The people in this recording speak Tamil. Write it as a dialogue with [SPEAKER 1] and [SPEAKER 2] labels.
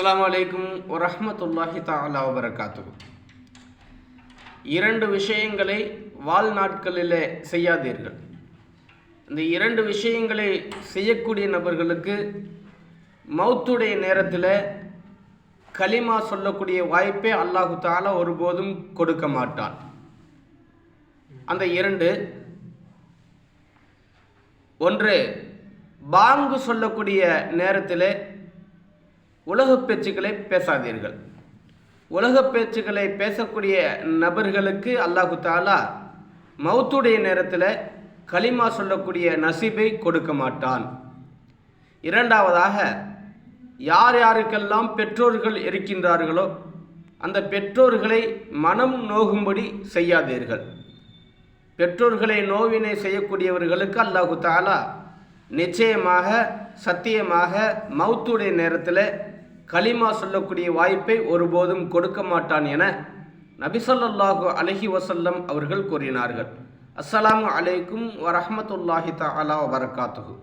[SPEAKER 1] அஸ்லாம் வலைக்கும் வரமத்துல்லாஹி தாலா வரகாத்து இரண்டு விஷயங்களை வாழ்நாட்களில் செய்யாதீர்கள். இந்த இரண்டு விஷயங்களை செய்யக்கூடிய நபர்களுக்கு மௌத்துடைய நேரத்தில் கலிமா சொல்லக்கூடிய வாய்ப்பே அல்லாஹு தாலா ஒருபோதும் கொடுக்க மாட்டான். அந்த இரண்டு ஒன்று பாங்கு சொல்லக்கூடிய நேரத்தில் உலக பேச்சுக்களை பேசாதீர்கள். உலக பேச்சுக்களை பேசக்கூடிய நபர்களுக்கு அல்லாஹு தாலா மௌத்துடைய நேரத்தில் களிமா சொல்லக்கூடிய நசீபை கொடுக்க மாட்டான். இரண்டாவதாக யார் யாருக்கெல்லாம் பெற்றோர்கள் இருக்கின்றார்களோ அந்த பெற்றோர்களை மனம் நோகும்படி செய்யாதீர்கள். பெற்றோர்களை நோவினை செய்யக்கூடியவர்களுக்கு அல்லாஹு தாலா நிச்சயமாக சத்தியமாக மௌத்துடைய நேரத்தில் கலிமா சொல்லக்கூடிய வாய்ப்பை ஒருபோதும் கொடுக்க மாட்டான் என நபிசல்லாஹு அலஹி வசல்லம் அவர்கள் கூறினார்கள். அஸ்ஸலாமு அலைக்கும் வரஹமத்துல்லாஹி தலா வபரகாத்துஹு.